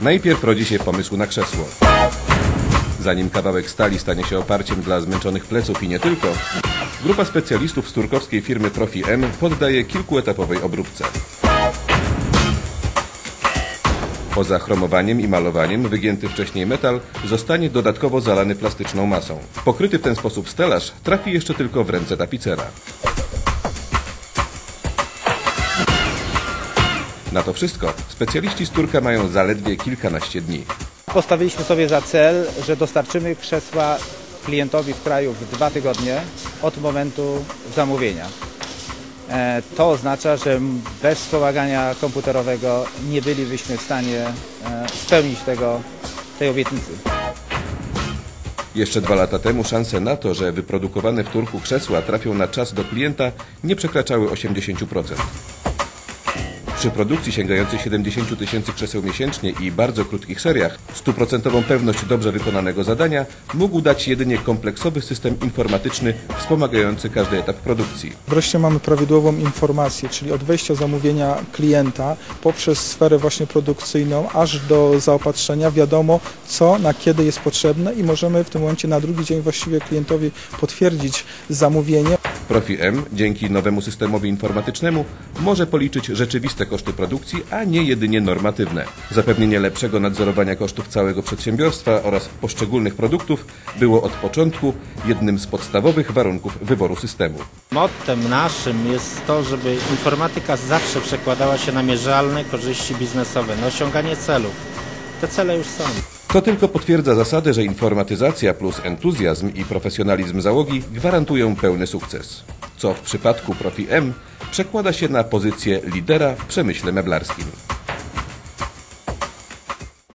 Najpierw rodzi się pomysł na krzesło. Zanim kawałek stali stanie się oparciem dla zmęczonych pleców i nie tylko, grupa specjalistów z turkowskiej firmy Profi M poddaje kilkuetapowej obróbce. Poza chromowaniem i malowaniem wygięty wcześniej metal zostanie dodatkowo zalany plastyczną masą. Pokryty w ten sposób stelaż trafi jeszcze tylko w ręce tapicera. Na to wszystko specjaliści z Turka mają zaledwie kilkanaście dni. Postawiliśmy sobie za cel, że dostarczymy krzesła klientowi w kraju w dwa tygodnie od momentu zamówienia. E, To oznacza, że bez wspomagania komputerowego nie bylibyśmy w stanie e, spełnić tego, tej obietnicy. Jeszcze dwa lata temu szanse na to, że wyprodukowane w Turku krzesła trafią na czas do klienta nie przekraczały 80%. Przy produkcji sięgającej 70 tysięcy krzeseł miesięcznie i bardzo krótkich seriach, stuprocentową pewność dobrze wykonanego zadania mógł dać jedynie kompleksowy system informatyczny wspomagający każdy etap produkcji. Wreszcie mamy prawidłową informację, czyli od wejścia zamówienia klienta poprzez sferę właśnie produkcyjną aż do zaopatrzenia wiadomo co, na kiedy jest potrzebne i możemy w tym momencie na drugi dzień właściwie klientowi potwierdzić zamówienie. Profi M dzięki nowemu systemowi informatycznemu może policzyć rzeczywiste koszty produkcji, a nie jedynie normatywne. Zapewnienie lepszego nadzorowania kosztów całego przedsiębiorstwa oraz poszczególnych produktów było od początku jednym z podstawowych warunków wyboru systemu. Mottem naszym jest to, żeby informatyka zawsze przekładała się na mierzalne korzyści biznesowe, na osiąganie celów. Te cele już są. To tylko potwierdza zasadę, że informatyzacja plus entuzjazm i profesjonalizm załogi gwarantują pełny sukces. Co w przypadku Profi M przekłada się na pozycję lidera w przemyśle meblarskim.